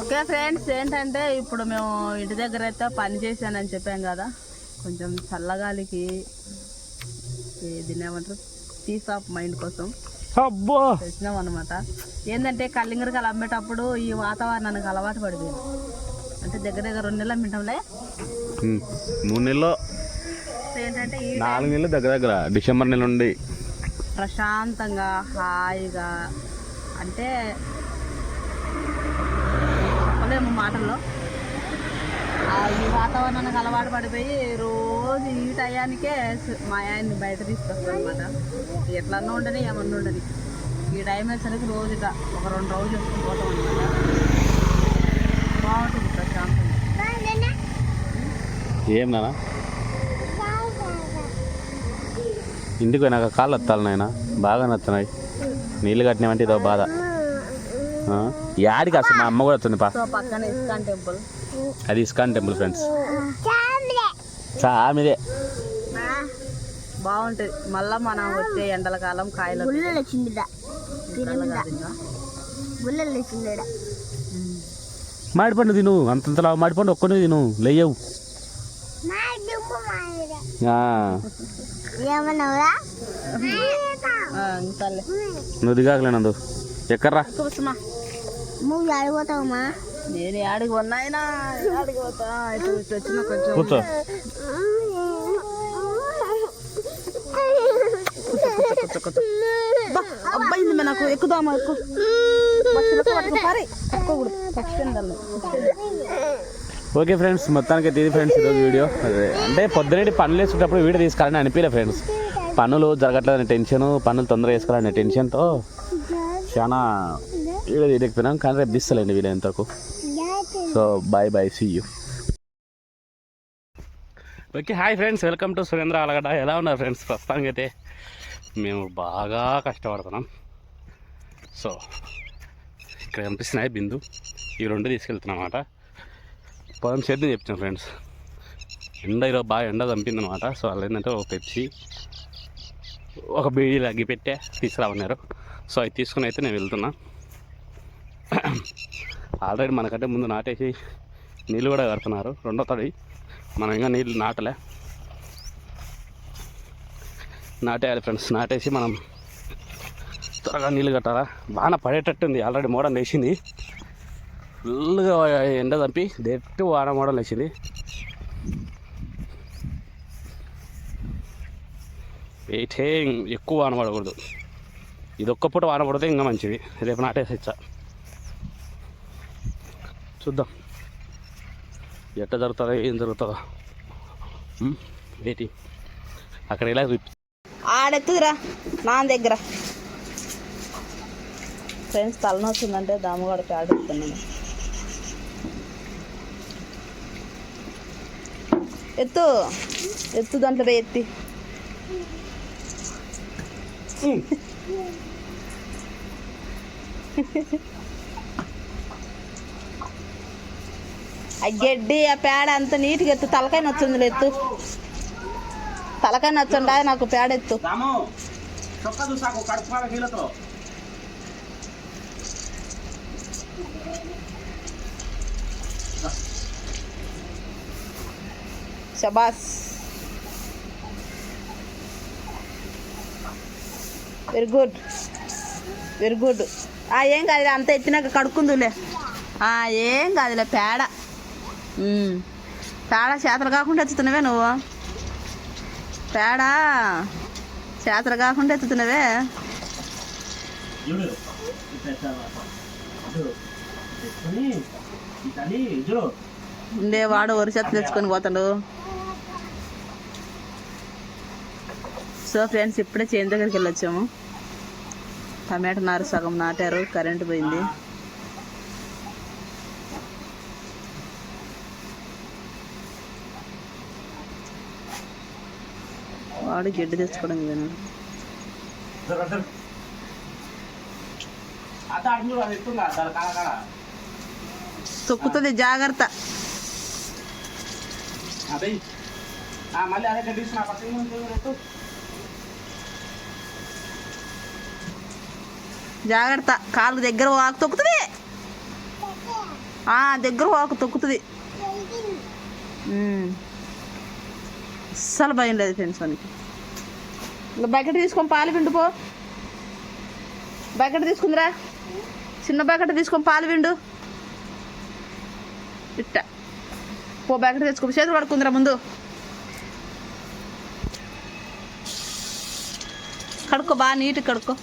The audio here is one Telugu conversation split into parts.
ఓకే ఫ్రెండ్స్ ఏంటంటే ఇప్పుడు మేము ఇంటి దగ్గర అయితే పని చేశానని చెప్పాం కదా. కొంచెం చల్లగాలికి దీన్ని ఏమంటారు? పీస్ ఆఫ్ మైండ్ కోసం అబ్బో! తెచ్చినాం అనమాట ఏంటంటే కల్లింగరకాయలు అమ్మేటప్పుడు ఈ వాతావరణానికి అలవాటు పడిపోయింది అంటే దగ్గర దగ్గర రెండు నెలలు అమ్మింటాంలే. మూడు నెలలు. ఏంటంటే నాలుగు నెలలు దగ్గర దగ్గర డిసెంబర్ నెల నుండి. ప్రశాంతంగా హాయిగా అంటే చెప్పలేము మాటల్లో. ఈ వాతావరణానికి అలవాటు పడిపోయి రోజు ఈ టయానికే మా ఆయన్ని బయట తీసుకొస్తాం అనమాట ఎట్లన్నా ఉండని ఏమన్నా ఉండని ఈ టైం వచ్చేసరికి రోజు ఇక ఒక రెండు రోజులు వేసుకుని పోతాం అనమాట బాగుంటుంది ప్రశాంతంగా. ఏం నానా ఇంటికి పోయినాక కాళ్ళు వత్తాలి నాయన? బాగా నచ్చినాయి నీళ్ళు కట్టినామంటే ఇదో బాధ. యాడికి అసలు మా అమ్మ కూడా వస్తుంది పా సో పక్కన ఇస్కాన్ టెంపుల్. అది ఇస్కాన్ టెంపుల్ ఫ్రెండ్స్. చామిదే బాగుంటుంది. మళ్ళా మనం వచ్చే ఎండల కాలం కాయలు మాడిపండు తిను. అంతంతలా మాడిపండు ఒక్కనే తిను. లేయవు. ఇంతలే నువ్వు దిగాకలే నందు. ఎక్కర్రా నువ్వు నేను ఆడికి ఉన్నాయినా ఆడికి పోతా. ఇటు ఇటు వచ్చిన కొంచెం కూర్చో. అబ్బాయింది నాకు ఎక్కుదామా ఎక్కువ ఓకే ఫ్రెండ్స్ మొత్తానికి ఇది ఫ్రెండ్స్ ఈరోజు వీడియో. అదే అంటే పొద్దునేటి పనులు వేసుకున్నప్పుడు వీడియో తీసుకోవాలని అనిపించలే ఫ్రెండ్స్. పనులు జరగట్లేదని టెన్షన్ పనులు తొందరగా వేసుకోవాలనే టెన్షన్తో చాలా వీడియో తీయకపోయినాం కానీ రేపు తీస్తలేండి వీడియో ఎంతకు so bye bye see you okay hi friends welcome to Surendra Allagadda ఎలా ఉన్నారు ఫ్రెండ్స్ ప్రస్తుతానికి అయితే మేము బాగా కష్టపడుతున్నాం. సో ఇక్కడ కనిపిస్తున్నాయి బిందు. ఈ రెండు తీసుకెళ్తున్నాం అన్నమాట పొలం సేద్యం చెప్తాను ఫ్రెండ్స్ ఎండ ఈరోజు బాగా ఎండ చంపింది అనమాట సో వాళ్ళు ఏంటంటే ఒక పెప్సీ ఒక బీడీ లగ్గి పెట్టే తీసుకురామన్నారు. సో అవి తీసుకుని అయితే నేను వెళ్తున్నా. ఆల్రెడీ మనకంటే ముందు నాటేసి నీళ్ళు కూడా కడుతున్నారు. రెండో తడి. మనం ఇంకా నీళ్ళు నాటలే. నాటేయాలి ఫ్రెండ్స్ నాటేసి మనం త్వరగా నీళ్ళు కట్టాలా? వాన పడేటట్టుంది. ఆల్రెడీ మోడల్ వేసింది ఫుల్గా ఎండ చంపి డైరెక్ట్ వాన మోడల్ వేసింది వెయిటే ఎక్కువ వాన పడకూడదు. ఇది ఒక్క పూట వాన పడితే ఇంకా మంచిది. రేపు నాటేసచ్చా చూద్దాం. ఎట్ట జరుగుతుందో ఏం జరుగుతుందో వెయిటింగ్ అక్కడ ఇలా చూపి ఆడెత్తుదిరా నా దగ్గర. ఫ్రెండ్స్ తలనొస్తుందంటే దామగాడికి ఆడెత్తున్నాను ఎత్తు ఎత్తు దాంట్లో ఎత్తి. ఆ గడ్డి ఆ పేడ అంత నీట్గా ఎత్తు. తలకాయ నచ్చుంది ఎత్తు. తలకాయ నచ్చండా నాకు పేడ ఎత్తు. శబాస్. వెరీ గుడ్ వెరీ గుడ్ ఏం కాదులే అంత ఎత్తినాక కడుక్కుందులే. ఆ, ఏం కాదులే పేడ. పేడ చేతలు కాకుండా ఎత్తుతున్నావే నువ్వు. పేడ చేతలు కాకుండా ఎత్తుతున్నావే. ఉండేవాడు వరి చెత్త తెచ్చుకొని పోతాడు. సో ఫ్రెండ్స్ ఇప్పుడే చేను దగ్గరికి వెళ్ళొచ్చాము. టమాటా నారు సగం నాటారు కరెంట్ పోయింది. వాడు గడ్డి తెచ్చుకోవడం పోయినాడు తొక్కుతుంది జాగ్రత్త. జాగ్రత్త. కాలు దగ్గర వాకు తొక్కుతుంది. ఆ, దగ్గర ఒక తొక్కుతుంది. అస్సలు భయం లేదు ఫ్రెండ్స్ మనకి ఇంకా బకెట్ తీసుకొని పాలు పిండు పో. బకెట్ తీసుకుందిరా. చిన్న బకెట్ తీసుకొని పాలు పిండు ఇట్ట. పో బకెట్ తెచ్చుకో. చేతులు పడుకుందిరా ముందు. కడుక్కో బాగా నీట్గా కడుక్కో.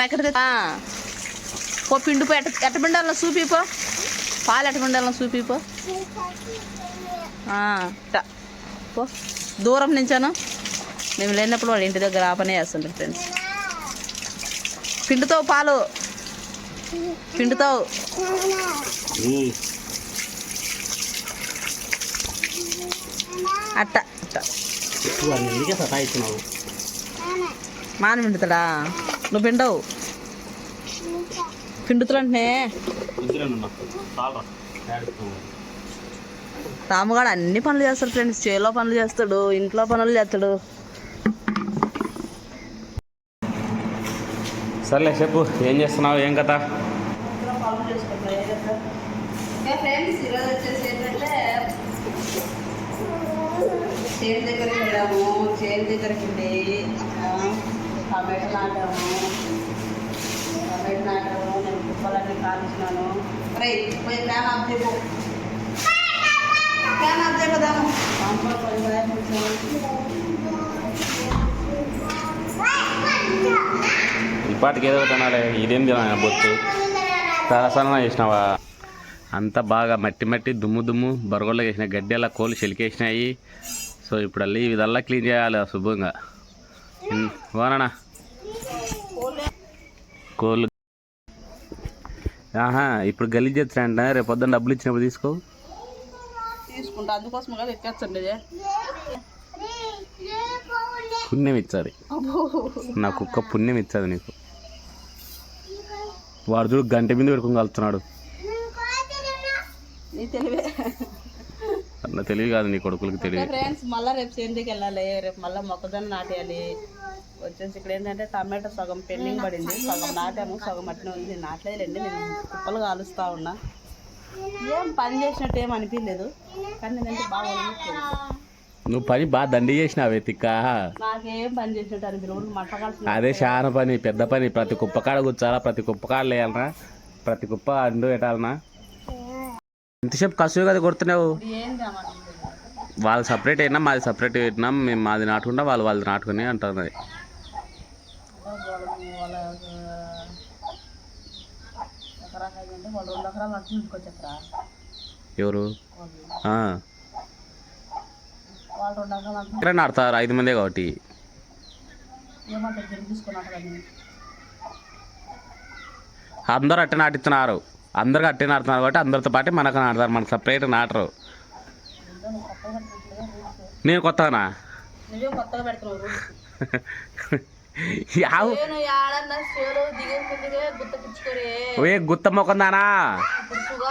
బకెట్ తెచ్చు పో పిండిపో ఎట్ట ఎట్ట పిండాలో చూపి పో పాలు ఎట్ట పిండాలన్నా చూపి పో. దూరం నుంచాను. మేము లేనప్పుడు వాడు ఇంటి దగ్గర ఆ పనే చేస్తుంటారు ఫ్రెండ్స్ పిండుతావు పాలు. పిండుతావు అట్ట అట్ట. మాన పిండుతాడా? నువ్వు పిండవు. పిండుతులంటే రాముగాడు అన్ని పనులు చేస్తాడు ఫ్రెండ్స్. చేలో పనులు చేస్తాడు ఇంట్లో పనులు చేస్తాడు. సర్లే చెప్పు. ఏం చేస్తున్నావు? ఏం కథ? ఫ్రెండ్స్ ఈరోజు వచ్చేసి ఏంటంటే చేను దగ్గరికి వెళ్ళాము. చేను దగ్గరికి వెళ్ళి ఆ, టమాటో నాటాము. టమాటో నాటాము. నేను కుప్పలన్నీ కాల్చినాను రే పోయి ఫ్యాన్ ఆఫ్ చేయకు ఫ్యాన్ ఆఫ్ చేయకదాము ఇప్పటికి ఏదో ఒకటి అనాలే ఇదేం తినా బొత్తు. తలసన చేసినావా? అంతా బాగా మట్టి మట్టి దుమ్ము దుమ్ము బరగొల్లో వేసిన గడ్డి అలా కోళ్ళు చెలికేసినాయి. సో ఇప్పుడు అల్లి ఇదల్లా క్లీన్ చేయాలి శుభ్రంగా వాననా కోళ్ళు ఆహా ఇప్పుడు గలీజ్ చేస్తానంట రేపు పొద్దున్న డబ్బులు ఇచ్చినప్పుడు తీసుకో. తీసుకుంటా అందుకోసం కదా ఎక్కేచ్చండి పుణ్యం ఇచ్చాది నా కుక్క పుణ్యం ఇచ్చాది నీకు. వాడు చూడు గంట మీద పెట్టుకుని కలుతున్నాడు నీ తెలివే. అన్న తెలివి కాదు నీ కొడుకులకి ఫ్రెండ్స్ మళ్ళీ రేపు సేంద్రీకి వెళ్ళాలి రేపు మళ్ళీ మొక్కజొన్న నాటేయాలి. వచ్చేసి ఇక్కడ ఏంటంటే టమాటో సగం పెండింగ్ పడింది. సగం నాటాము సగం అట్నే ఉంది. నాటలేదండి నేను కుప్పలు కాలుస్తా ఉన్నా. ఏం పని చేసినట్టు ఏం అనిపించలేదు. కానీ నేనంటే బాగా నువ్వు పని బాగా దండి చేసినావే తిక్క. నాకేం పని చేసినట్టు అనిపించలేదు. అదే చాలా పని పెద్ద పని. ప్రతి కుప్ప కాడ కూర్చోాలా ప్రతి కుప్ప కాడ లేయాలనా? ప్రతి కుప్ప అండు పెట్టాలనా? ఎంతసేపు కసువు కదా కొడుతున్నావు. వాళ్ళు సపరేట్ అయినా మాది సపరేట్ పెట్టినాం మేము మాది నాటుకుంటా వాళ్ళు వాళ్ళు నాటుకునే అంటున్నది. ఎవరు? ఎక్కడ నాడతారు ఇక్కడ నాటుతారు ఐదు మందే కాబట్టి. అందరూ అట్టే నాటిస్తున్నారు. అందరికి అట్టే నాటుతున్నారు కాబట్టి అందరితో పాటు మనకు నాటుతారు. మనకు సపరేట్ నాటరు. నేను కొత్తనా? నువ్వే కొత్తగా పెడుతున్నావు రూల్స్. యావు. నేను ఏడన్నా సేలు దిగేసిందిగా గుత్త పిచ్చుకోరే ఏ గుత్త మొక్కందానా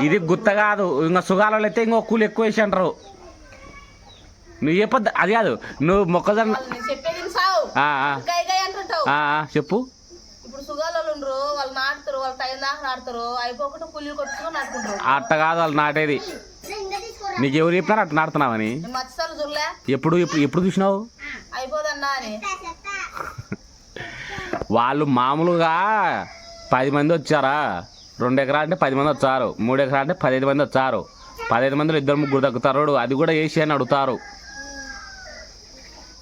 ఇది గుత్త కాదు. ఇంకా సుగాలలో అయితే ఇంకో కూలి ఎక్కువ వేసి అంటారు. నువ్వు ఏ పద్ద అది కాదు. నువ్వు మొక్కజొన్న చెప్పు. ఇప్పుడు సుగాలలో ఉండరు. వాళ్ళు నాటుతారు. వాళ్ళు టైం దాకా నాటుతారు. అయిపోకుండా కూలీలు కొట్టుకుని నాటుకుంటారు. అట్ట కాదు. వాళ్ళు నాటేది. నీకు ఎవరు చెప్పినారు మత్స్యాలు చూడలే. ఎప్పుడు ఎప్పుడు ఎప్పుడు చూసినావు? వాళ్ళు మామూలుగా పది మంది వచ్చారా? రెండు ఎకరాలు అంటే పది మంది వచ్చారు. మూడు ఎకరాలు అంటే పదిహేను మంది వచ్చారు. పదిహేను మందిలో ఇద్దరు ముగ్గురు తగ్గుతారు. అది కూడా వేసి అని అడుగుతారు.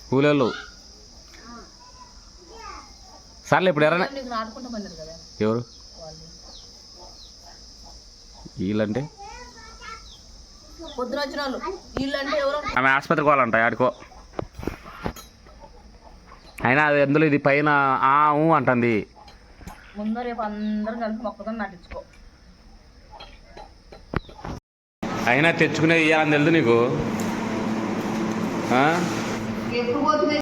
కూలీలు. సర్లే ఇప్పుడు ఎవరైనా ఎవరు? వాళ్ళు వీళ్ళంటే? వీళ్ళంటే ఎవరో ఆమె ఆసుపత్రికి పోవాలంట ఆడుకో అయినా అది ఎందులో ఇది పైన ఆ ఊ అంటుంది. ముందు రేపు అందరం కలిసి మొక్కతో నాటించుకో. అయినా తెచ్చుకునేది ఇవ్వాలని తెలుసు నీకు? ఆ? ఎప్పుడు పోతుంది?